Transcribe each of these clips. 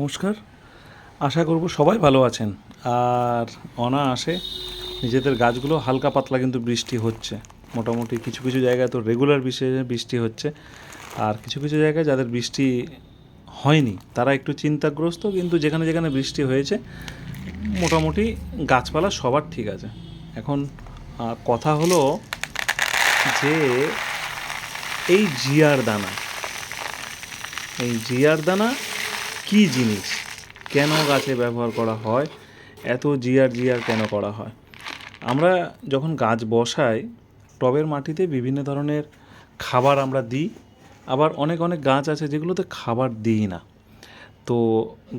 নমস্কার। আশা করব সবাই ভালো আছেন। আর অনায়াসে নিজেদের গাছগুলো হালকা পাতলা কিন্তু বৃষ্টি হচ্ছে। মোটামুটি কিছু কিছু জায়গায় তো রেগুলার বৃষ্টি বৃষ্টি হচ্ছে। আর কিছু কিছু জায়গায় যাদের বৃষ্টি হয়নি, তারা একটু চিন্তাগ্রস্ত, কিন্তু যেখানে যেখানে বৃষ্টি হয়েছে, মোটামুটি গাছপালা সবার ঠিক আছে। এখন কথা হলো যে এই জিয়ার দানা, এই জিয়ার দানা কি জিনিস কেন গাছে ব্যবহার করা হয়? এত জিয়ার জিয়ার কেন করা হয়? আমরা যখন গাছ বসাই, টবের মাটিতে বিভিন্ন ধরনের খাবার আমরা দিই। আবার অনেক অনেক গাছ আছে যেগুলোতে খাবার দিই না। তো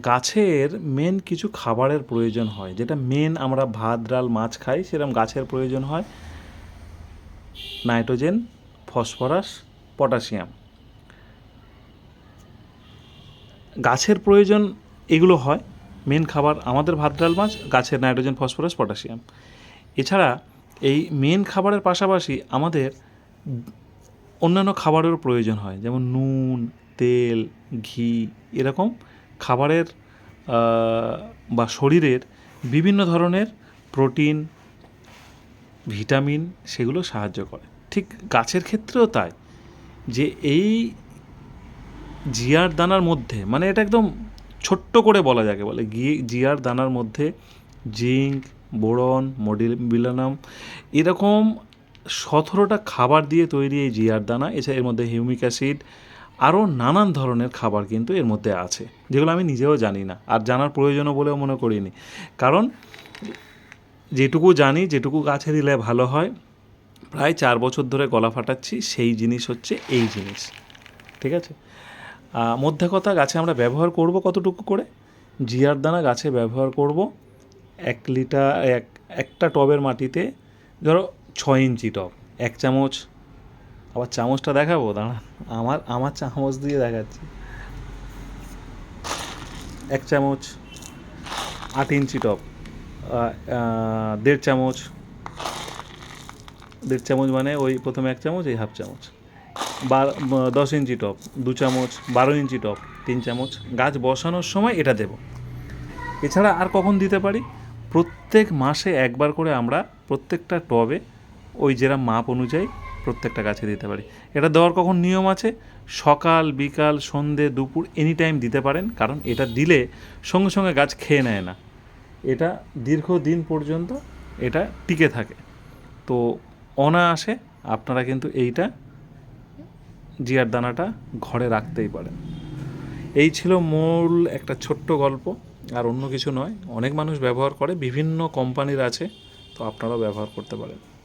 গাছের মেন কিছু খাবারের প্রয়োজন হয়। যেটা মেন আমরা ভাত, ডাল, মাছ খাই, সেরকম গাছের প্রয়োজন হয়। Nitrogen, phosphorus, potassium. গাছের প্রয়োজন এগুলো হয়। মেন খাবার আমাদের ভাত, ডাল, মাছ, গাছের নাইট্রোজেন, ফসফরাস, পটাশিয়াম। এছাড়া এই মেন খাবারের পাশাপাশি আমাদের অন্যান্য খাবারেরও প্রয়োজন হয়। যেমন নুন, তেল, ঘি এরকম খাবারের বা শরীরের বিভিন্ন ধরনের প্রোটিন, ভিটামিন সেগুলো সাহায্য করে। ঠিক গাছের ক্ষেত্রেও তাই। যে এই জিয়ার দানার মধ্যে মানে এটা একদম ছোট্ট করে বলা যাকে বলে জিয়ার দানার মধ্যে জিঙ্ক, বোরন মডিল মডিবিলানাম, এরকম সতেরোটা খাবার দিয়ে তৈরি এই জিয়ার দানা, এছাড়া এর মধ্যে হিউমিক অ্যাসিড, আরও নানান ধরনের খাবার কিন্তু এর মধ্যে আছে, যেগুলো আমি নিজেও জানি না, আর জানার প্রয়োজনও বলেও মনে করিনি। কারণ যেটুকু জানি, যেটুকু গাছে দিলে ভালো হয়, প্রায় চার বছর ধরে গলা ফাটাচ্ছি, সেই জিনিস হচ্ছে এই জিনিস, ঠিক আছে? মধ্যে কথা গাছে আমরা ব্যবহার করব কতটুকু করে? জিয়ার দানা গাছে ব্যবহার করব এক লিটার এক একটা টবের মাটিতে ধরো ছয় ইঞ্চি টব এক চামচ। আবার চামচটা দেখাবো? দাঁড়া আমার আমার চামচ দিয়ে দেখাচ্ছি। এক চামচ আট ইঞ্চি আহ, দেড় চামচ। দেড় চামচ মানে ওই প্রথমে এক চামচ এই হাফ চামচ। দশ ইঞ্চি টপ, দু চামচ, বারো ইঞ্চি টপ, তিন চামচ গাছ বসানোর সময় এটা দেব। এছাড়া আর কখন দিতে পারি? প্রত্যেক মাসে একবার করে আমরা প্রত্যেকটা টবে ওই যেরকম মাপ অনুযায়ী প্রত্যেকটা গাছে দিতে পারি। এটা দেওয়ার কখন নিয়ম আছে? সকাল, বিকাল, সন্ধে, দুপুর এনি টাইম দিতে পারেন, কারণ এটা দিলে সঙ্গে সঙ্গে গাছ খেয়ে নেয় না। এটা দীর্ঘদিন পর্যন্ত এটা টিকে থাকে। তো অনায়াসে আপনারা কিন্তু এইটা জিয়ার দানাটা ঘরে রাখতেই পারেন এই ছিল মূল একটা ছোট্ট গল্প, আর অন্য কিছু নয়। অনেক মানুষ ব্যবহার করে, বিভিন্ন কোম্পানির আছে, তো আপনারাও ব্যবহার করতে পারেন।